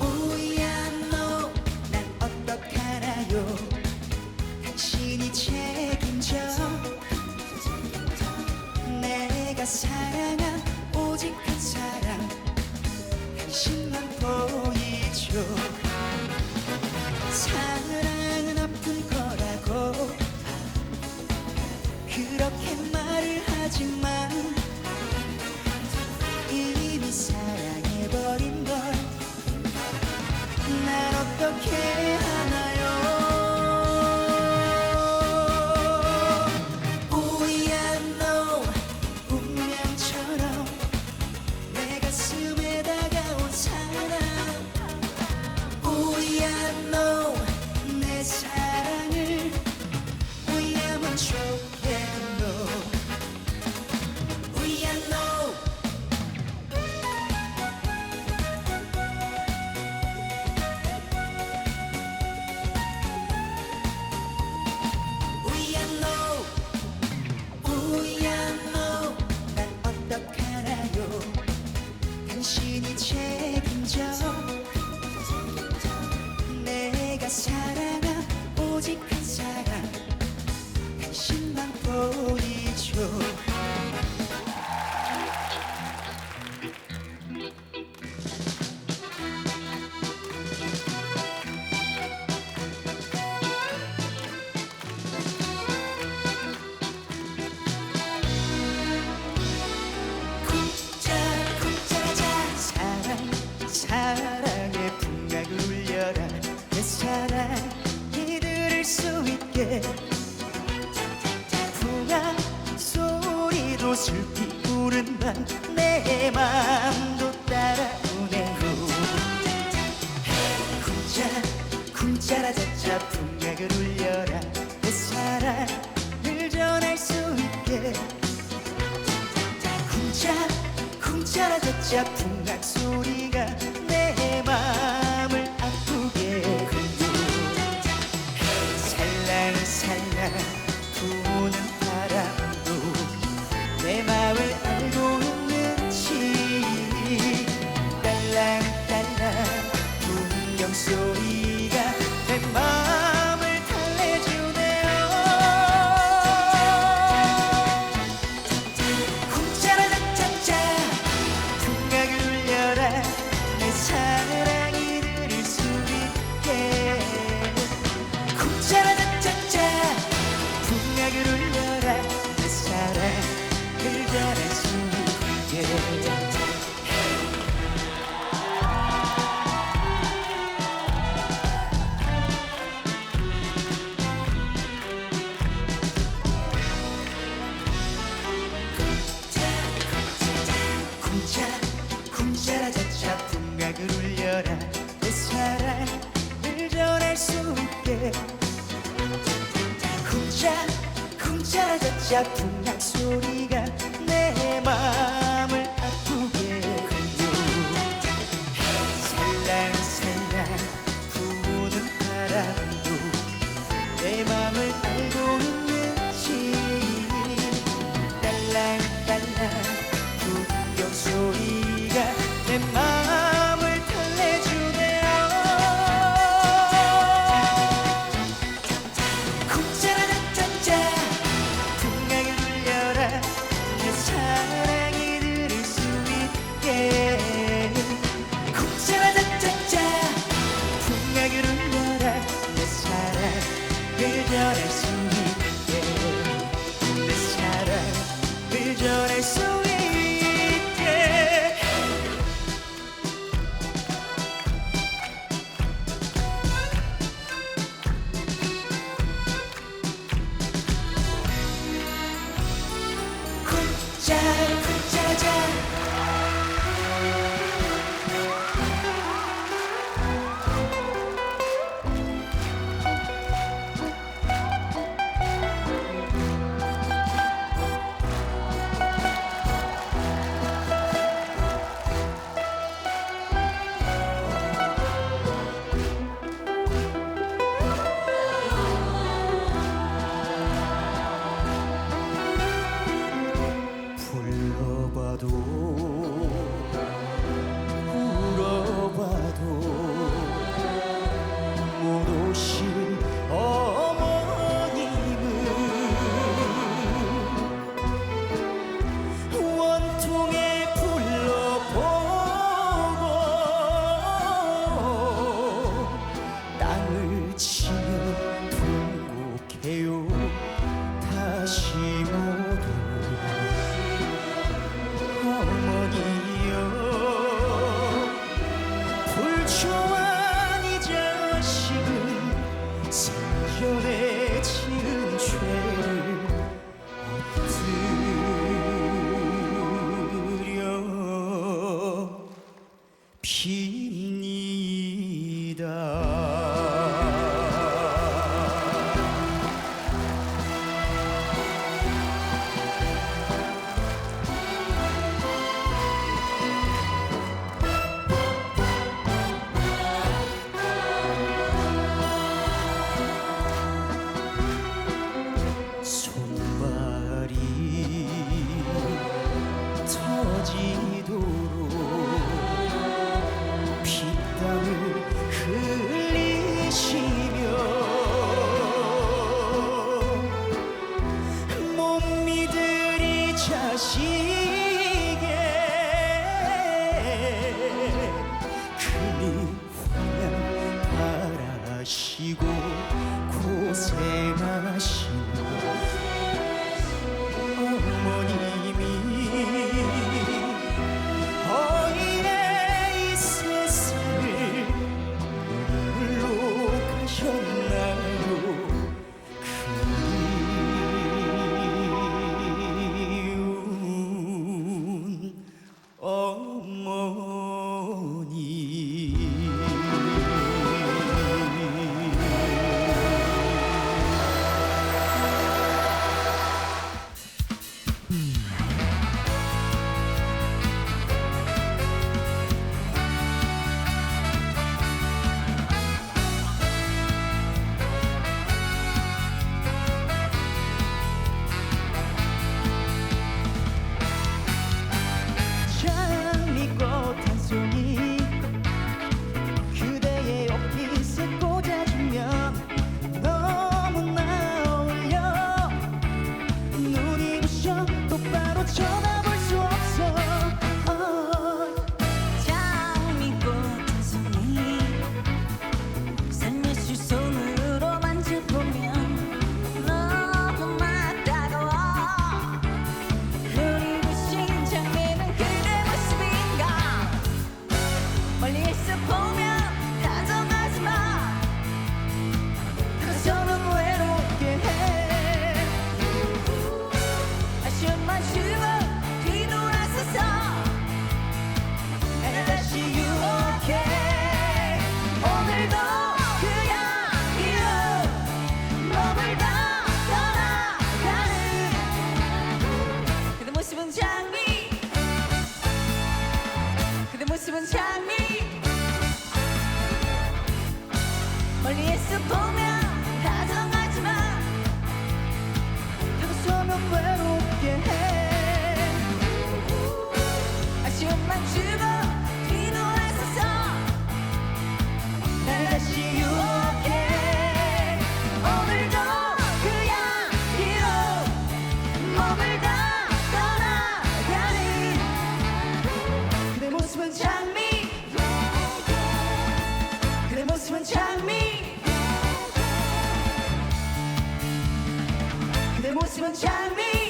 우야노 난 어떡하나요? 당신이 책임져. 내가 살 풍야 소리도 슬피 부른 밤내 맘도 따라 보내고 쿵짜 쿵짜라 자차 풍약을 울려라. 내 사랑을 전할 수 있게. 쿵짜 쿵짜라 자차 풍 100平 어머 Christmas chiming.